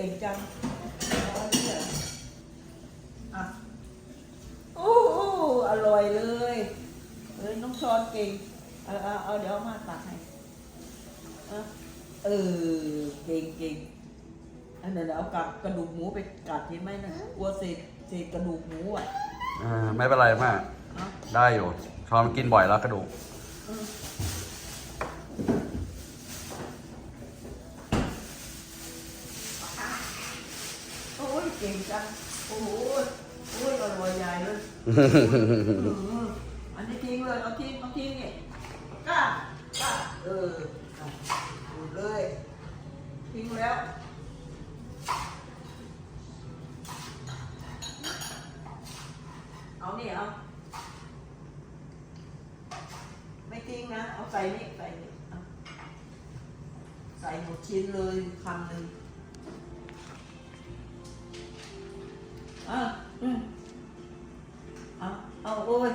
ก่งจังเอาเนี่ยอะโอ้โหอร่อยเลยเอ้ยน้องชอนเก่งเอาเอาเอาเดี๋ยวเอามาตักให้เอาเออเก่งเก่งอันนั้นเอากับกระดูกหมูไปกัดเห็นไหมนะกลัวเศษเศษกระดูกหมูอะอ่าไม่เป็นไรแม่เอาได้อยู่ชอนกินบ่อยแล้วกระดูก อืมโอ้ย เก่งจังโอ้โหโอ้ยอร่อยใหญ่เลยอืมอันนี้ทิ้งเลยเอาทิ้งเอาทิ้งนี่กล้ากล้าเอออะหมดเลยทิ้งแล้วเอานี่เอาไม่ทิ้งนะเอาใส่นี่ใส่นี่เอาใส่หมดชิ้นเลยคำหนึ่ง อะอืมเอาเอาโอ้ย